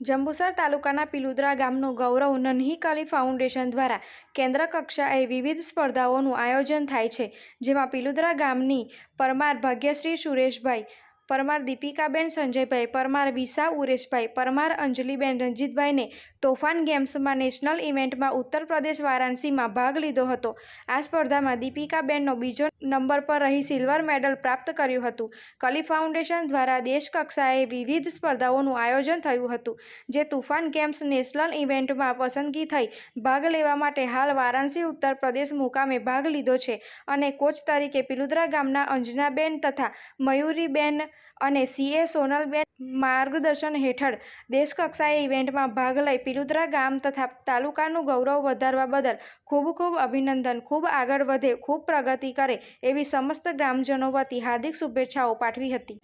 જંબુસર તાલુકાના પિલુદ્રા ગામનું ગૌરવ નન્હી કલી ફાઉન્ડેશન દ્વારા કેન્દ્ર કક્ષાએ વિવિધ સ્પર્ધાઓનું આયોજન થાય છે, જેમાં પિલુદરા ગામની પરમાર ભાગ્યશ્રી સુરેશભાઈ પરમાર દીપિકાબેન સંજયભાઈ, પરમાર વિસા ઉરેશભાઈ, પરમાર અંજલિબેન રંજીતભાઈને તોફાન ગેમ્સમાં નેશનલ ઇવેન્ટમાં ઉત્તર પ્રદેશ વારાણસીમાં ભાગ લીધો હતો. આ સ્પર્ધામાં દીપિકાબેનનો બીજો નંબર પર રહી સિલ્વર મેડલ પ્રાપ્ત કર્યું હતું. કલી ફાઉન્ડેશન દ્વારા દેશકક્ષાએ વિવિધ સ્પર્ધાઓનું આયોજન થયું હતું, જે તુફાન ગેમ્સ નેશનલ ઇવેન્ટમાં પસંદગી થઈ, ભાગ લેવા માટે હાલ વારાણસી, ઉત્તર પ્રદેશ મુકામે ભાગ લીધો છે અને કોચ તરીકે પિલુદ્રા ગામના અંજનાબેન તથા મયુરીબેન અને સીએ સોનલબેન માર્ગદર્શન હેઠળ દેશકક્ષાએ ઇવેન્ટમાં ભાગ લઈ પિલુદ્રા ગામ તથા તાલુકાનું ગૌરવ વધારવા બદલ ખૂબ ખૂબ અભિનંદન, ખૂબ આગળ વધે, ખૂબ પ્રગતિ કરે એવી સમસ્ત ગ્રામજનો વતી હાર્દિક શુભેચ્છાઓ પાઠવી હતી.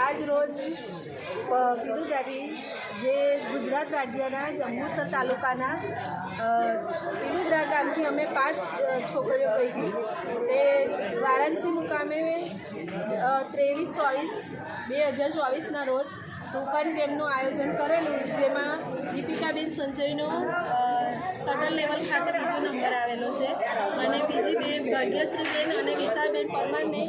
આજ રોજ પીલુદારી જે ગુજરાત રાજ્યના જંબુસર તાલુકાના અ, ગામથી અમે પાંચ છોકરીઓ ગઈ હતી. તે વારાણસી મુકામે ત્રેવીસ ચોવીસ બે હજાર ચોવીસના રોજ તોફાન ગેમનું આયોજન કરેલું જેમાં દીપિકાબેન સંજયનો સટલ લેવલ ખાતે બીજો નંબર આવેલો છે. અને બીજી બે ભાગ્યશ્રીબેન અને વિશાલબેન પરમારને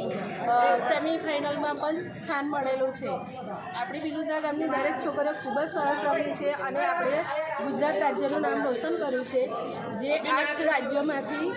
સેમિફાઇનલમાં પણ સ્થાન મળેલું છે. આપણી બિલુદ્રા ગામની દરેક છોકરીઓ ખૂબ જ સરસ રમી છે અને આપણે ગુજરાત રાજ્યનું નામ રોશન કર્યું છે. જે આઠ રાજ્યોમાંથી